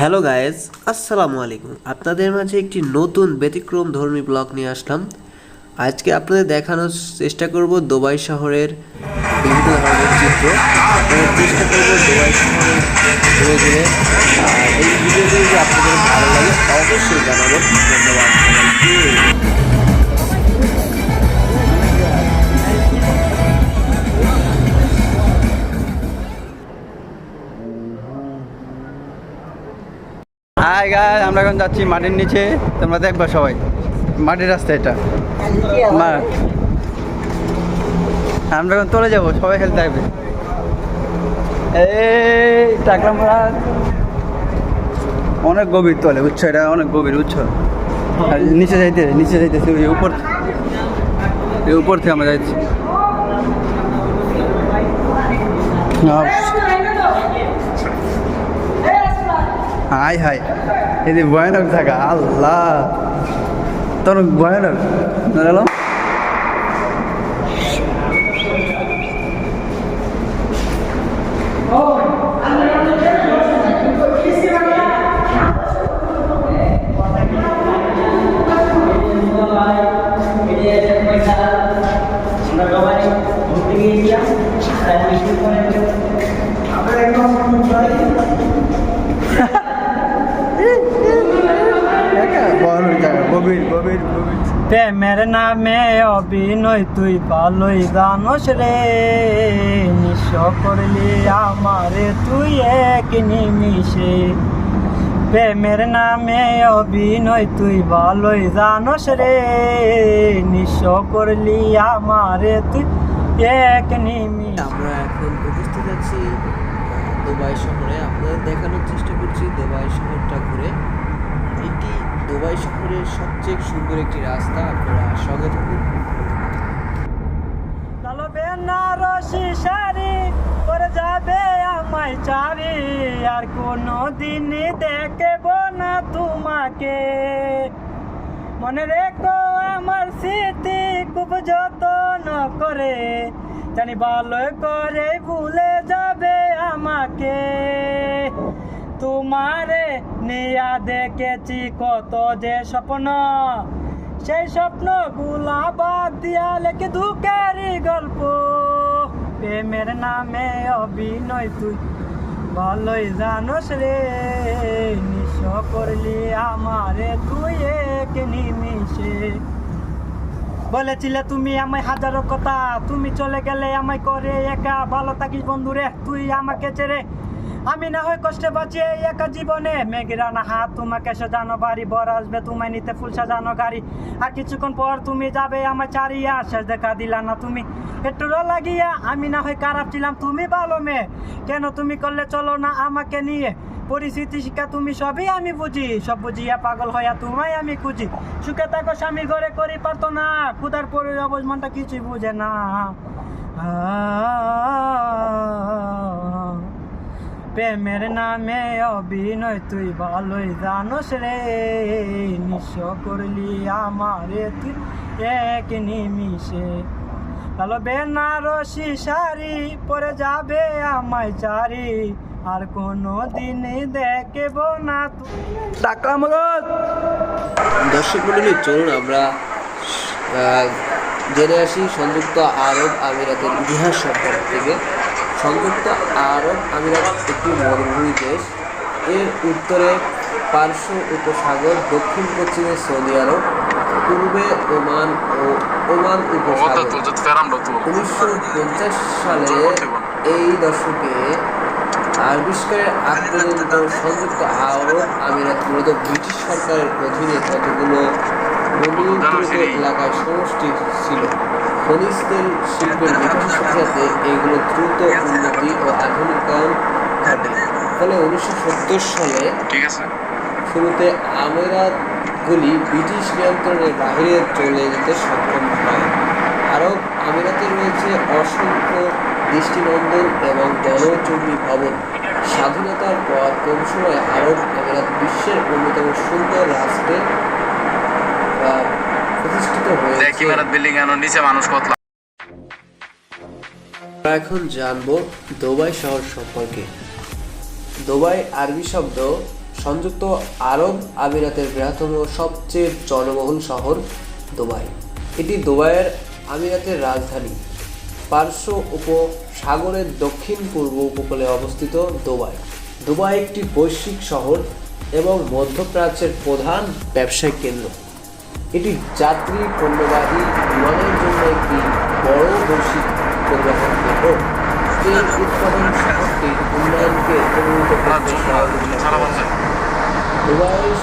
Hello guys আসসালামু আলাইকুম। আপনাদের মাঝে একটি নতুন ব্যতিক্রম ধর্মী ব্লগ নিয়ে আসলাম। আজকে আপনাদের দেখানোর চেষ্টা করব দুবাই শহরের বিভিন্ন ধরনের চিত্র। চেষ্টা করব দুবাই শহরের ঘুরে ঘুরে। এই ভিডিওটি যদি আপনাদের ভালো লাগে, অবশ্যই জানাবেন। ধন্যবাদ গাইস আমরা এখন যাচ্ছি মাটির নিচে। তোমরা দেখবা সবাই। মাটির রাস্তা এটা। আমরা এখন চলে যাব, সবাই খেলতে থাকবে এই টাকলা মারা অনেক গভীর তলে, বুঝছ? এটা অনেক গভীর, বুঝছ? আর নিচে যাইতে, নিচে যাইতেছি, ওই উপর উপর থেকে আমরা যাচ্ছি হাই হাই। এদি ভয়ানক থাকা আল্লাহ। তোর ভয়ানক। অভিনয় তুই ভালোই জানোস রে। নিঃস্ব করলি আমারে তুই এক নিমিষে। প্রেমের নামে অভিনয় তুই ভালোই জানোস রে। নিঃস করলি আমারে তুই এক নিমিষে। আমরা এখন উপস্থিত আছি দুবাই শহরে। আপনাদের দেখানোর চেষ্টা করছি দুবাই এটি দুবাই শহরের সবচেয়ে সুন্দর একটি রাস্তা, আপনারা সঙ্গে থাকুন চলো বেনারসি পরে যাবে আমায় চারি, আর কোনো দিন দেখব না তোমাকে। মনে রেখো আমার স্মৃতি খুব যত্ন করে, জানি ভালো করে ভুলে যাবে আমাকে। তোমারে নিয়া দেখেছি কত যে স্বপ্ন। সেই স্বপ্নগুলা বাদ দিয়া লেখে দুঃখেরই গল্প। প্রেমের নামে অভিনয় তুই ভালোই জানোস রে। নিঃস করলি আমারে তুই এক নিমিষে। বলেছিলে তুমি আমায় হাজারো কথা, তুমি চলে গেলে আমায় করে একা। ভালো থাকিস বন্ধুরে তুই আমাকে ছেড়ে আমি না হয় কষ্টে বাঁচি এই একা জীবনে। মেঘেরা না হাত, তোমাকে সাজানো বাড়ি, বর আসবে, তোমায় নিতে ফুল সাজানো গাড়ি। আর কিছুক্ষণ পর তুমি যাবে আমার চারিয়া শেষ দেখা দিলা না তুমি। একটু লাগিয়া আমি না হয় খারাপ ছিলাম, তুমি ভালো মেয়ে। কেন তুমি করলে চলো না আমাকে নিয়ে? পরিস্থিতি, শিক্ষা তুমি সবই আমি বুঝি। সব বুঝিয়া পাগল হইয়া তোমায় আমি খুঁজি। সুখে থাকো স্বামী ঘরে করি পারতো না ক্ষুদার পরে অবজ মনটা কিছুই বুঝে না। প্রেমের নামে অভিনয় তুই ভালোই জানোস রে। নিঃস করলি আমারে তুই এক নিমিষে। কালো বেনারসি শাড়ি পরে যাবে আমায় চারি। আর কোনো দিন দেখব না মরদ দর্শক মন্ডলী চলুন আমরা জেনে আসি, সংযুক্ত আরব আমিরাতের ইতিহাস সম্পর্ক। থেকে সংযুক্ত আরব আমিরাত একটি মরুভূমি দেশ এর উত্তরে পার্শ্ব উপসাগর, দক্ষিণ পশ্চিমে সৌদি আরব, পূর্বে ওমান ও ওমান উপসাগর. উনিশশো পঞ্চাশ সালে এই দশকে আবিষ্কারের আগ পর্যন্ত সংযুক্ত আরব আমিরাত মূলত ব্রিটিশ সরকারের অধীনে কতগুলো এলাকায় সমষ্টি ছিল খনিজ তেল শিল্পের বিকাশের সাথে সাথে এগুলো দ্রুত উন্নতি ও আধুনিকায়ন ঘটে। ফলে উনিশশো সত্তর সালে শুরুতে আমিরাতগুলি ব্রিটিশ নিয়ন্ত্রণের বাইরে চলে যেতে সক্ষম হয়। আরব আমিরাতে রয়েছে অসংখ্য দৃষ্টিনন্দন এবং জনচুম্বী ভবন। স্বাধীনতার পর কম সময়ে আরব আমিরাত বিশ্বের অন্যতম সুন্দর রাষ্ট্রে দেখি ভারত বিল্ডিং এর নিচে মানুষ কত আমরা এখন জানব দুবাই শহর সম্পর্কে। দুবাই আরবি শব্দ সংযুক্ত আরব আমিরাতের বৃহত্তম সবচেয়ে জনবহুল শহর দুবাই। এটি দুবাইয়ের আমিরাতের রাজধানী। পার্শ্ব উপসাগরের দক্ষিণ পূর্ব উপকূলে অবস্থিত দুবাই। দুবাই একটি বৈশ্বিক শহর এবং মধ্যপ্রাচ্যের প্রধান ব্যবসায়িক কেন্দ্র। এটি যাত্রী পণ্যবাহী বিমানের জন্য একটি বড় বৈশ্বিক পরিবহন কেন্দ্র তেল উৎপাদন শহরটির উন্নয়নকে প্রভাবিত করতে সহায়তা করে। বছর দুবাইয়ের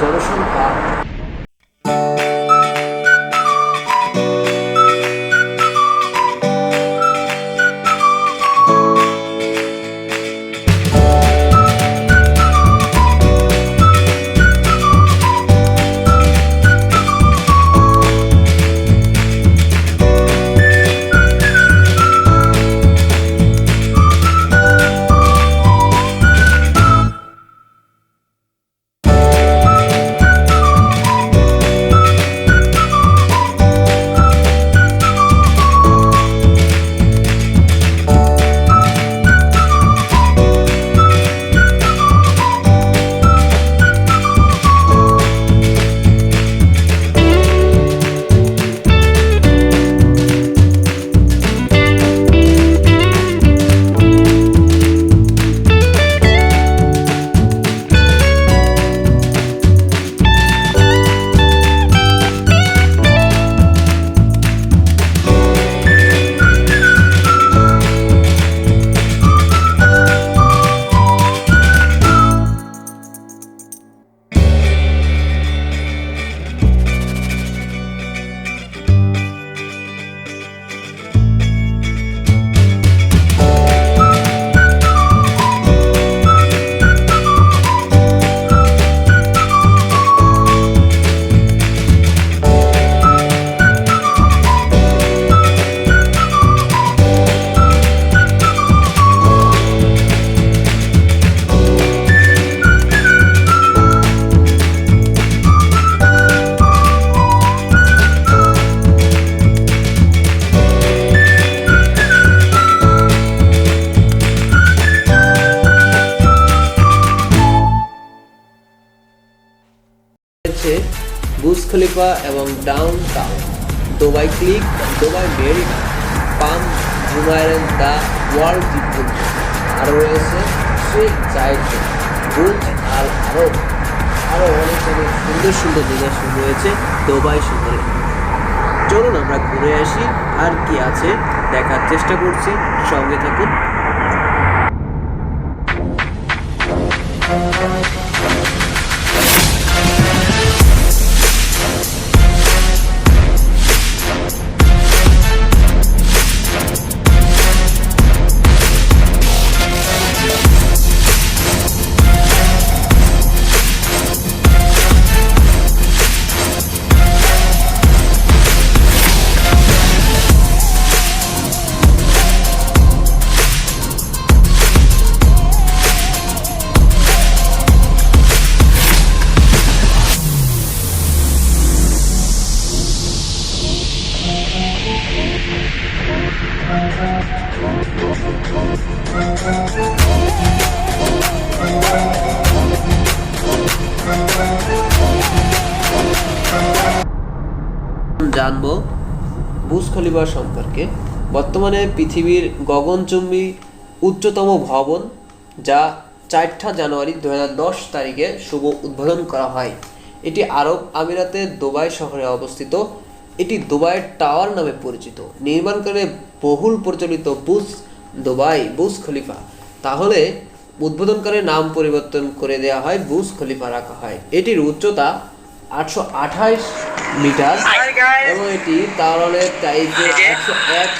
জনসংখ্যা বুজ এবং Downtown Dubai Creek Dubai Marina Palm Jumeirah the World দ্বীপপুঞ্জ আরও রয়েছে শেখ জায়েদ বুজ আল আরব আরও অনেক অনেক সুন্দর সুন্দর নিদর্শন রয়েছে দুবাই শহরে। চলুন আমরা ঘুরে আসি, আর কি আছে দেখার চেষ্টা করছি, সঙ্গে থাকুন। খলিফা সম্পর্কে, বর্তমানে পৃথিবীর গগনচুম্বী উচ্চতম ভবন, যা চারটা জানুয়ারি দু তারিখে শুভ উদ্বোধন করা হয়। এটি আরব আমিরাতের দুবাই শহরে অবস্থিত। এটি দুবাইয়ের টাওয়ার নামে পরিচিত। নির্মাণকালে বহুল প্রচলিত বুজ দুবাই বুজ খলিফা। তাহলে উদ্বোধনকালে নাম পরিবর্তন করে দেওয়া হয় বুজ খলিফা রাখা হয়। এটির উচ্চতা আটশো মিটার। এবং এটি একশো এক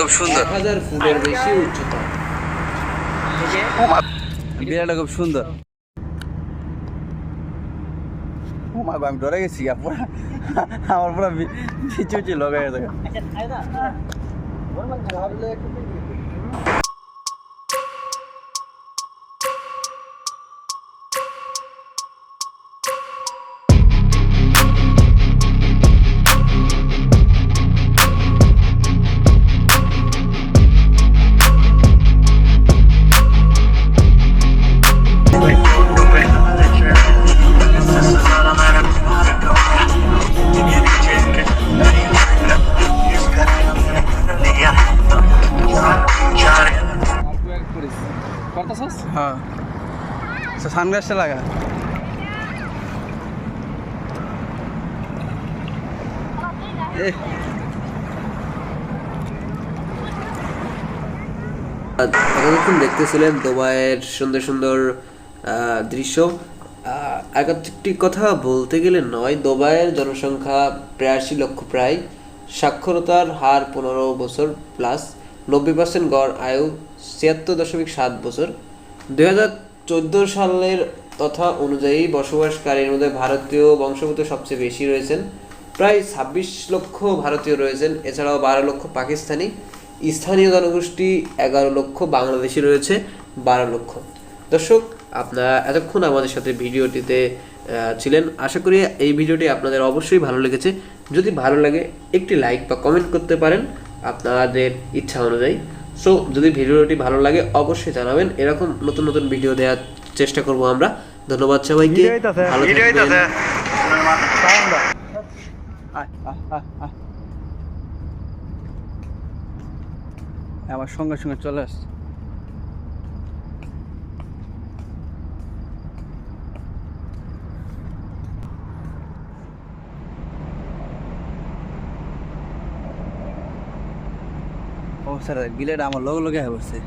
খুব সুন্দর। এক হাজার ফুটের বেশি উচ্চতা। বিড়ালটা খুব সুন্দর। আমি ডরে গেছি পুরা আমার পুরো বিচি উচি লগাই সানগ্লাসটা লাগা। এতক্ষণ দেখতেছিলেন দুবাইয়ের সুন্দর সুন্দর দৃশ্য। একটি কথা বলতে গেলে নয়, দুবাইয়ের জনসংখ্যা বিরাশি লক্ষ প্রায়। সাক্ষরতার হার পনেরো বছর প্লাস নব্বই পার্সেন্ট গড় আয়ু ছিয়াত্তর দশমিক সাত বছর। দুই হাজার চোদ্দ সালের তথা অনুযায়ী বসবাসকারীর মধ্যে ভারতীয় বংশগত সবচেয়ে বেশি রয়েছেন। প্রায় ছাব্বিশ লক্ষ ভারতীয় রয়েছেন। এছাড়াও বারো লক্ষ পাকিস্তানি, স্থানীয় জনগোষ্ঠী এগারো লক্ষ, বাংলাদেশি রয়েছে বারো লক্ষ। দর্শক, আপনারা এতক্ষণ আমাদের সাথে ভিডিওটিতে ছিলেন। আশা করি এই ভিডিওটি আপনাদের অবশ্যই ভালো লেগেছে। যদি ভালো লাগে, একটি লাইক বা কমেন্ট করতে পারেন। আপনাদের ইচ্ছা অনুযায়ী। সো যদি ভিডিওটি ভালো লাগে অবশ্যই জানাবেন। এরকম নতুন নতুন ভিডিও দেওয়ার চেষ্টা করব আমরা। ধন্যবাদ সবাইকে। ভালো। আমার সঙ্গে সঙ্গে চলে আসছে। স্যার বিলেট আমার লগে লগে হয়ে